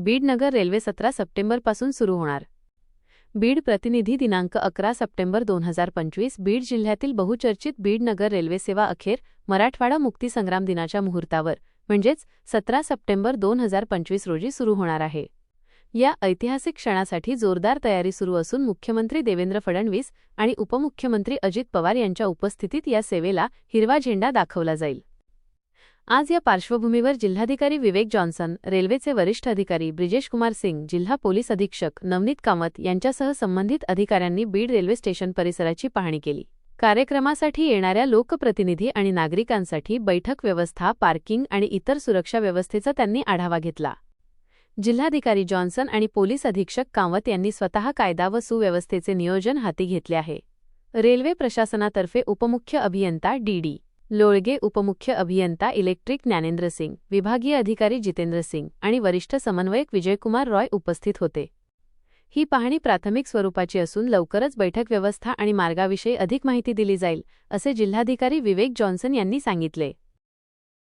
बीडनगर railway सतरा सप्टेंबरपासून सुरू होणार. बीड प्रतिनिधी दिनांक अकरा सप्टेंबर दोन हजार पंचवीस बीड जिल्ह्यातील बहुचर्चित बीडनगर रेल्वे सेवा अखेर मराठवाडा मुक्तीसंग्राम दिनाच्या मुहूर्तावर म्हणजेच सतरा सप्टेंबर दोन हजार पंचवीस रोजी सुरू होणार आहे. या ऐतिहासिक क्षणासाठी जोरदार तयारी सुरू असून मुख्यमंत्री देवेंद्र फडणवीस आणि उपमुख्यमंत्री अजित पवार यांच्या उपस्थितीत या सेवेला हिरवा झेंडा दाखवला जाईल. आज या पार्श्वभूमीवर जिल्हाधिकारी विवेक जॉन्सन रेल्वेचे वरिष्ठ अधिकारी ब्रिजेश कुमार सिंग जिल्हा पोलीस अधीक्षक नवनीत कामत यांच्यासह संबंधित अधिकाऱ्यांनी बीड रेल्वे स्टेशन परिसराची पाहणी केली. कार्यक्रमासाठी येणाऱ्या लोकप्रतिनिधी आणि नागरिकांसाठी बैठक व्यवस्था पार्किंग आणि इतर सुरक्षा व्यवस्थेचा त्यांनी आढावा घेतला. जिल्हाधिकारी जॉन्सन आणि पोलीस अधीक्षक कामत यांनी स्वतः कायदा व सुव्यवस्थेचे नियोजन हाती घेतले आहे. रेल्वे प्रशासनातर्फे उपमुख्य अभियंता डीडी लोळगे उपमुख्य अभियंता इलेक्ट्रिक ज्ञानेंद्र सिंग विभागीय अधिकारी जितेंद्र सिंग आणि वरिष्ठ समन्वयक विजयकुमार रॉय उपस्थित होते. ही पाहणी प्राथमिक स्वरूपाची असून लवकरच बैठक व्यवस्था आणि मार्गाविषयी अधिक माहिती दिली जाईल असे जिल्हाधिकारी विवेक जॉन्सन यांनी सांगितले.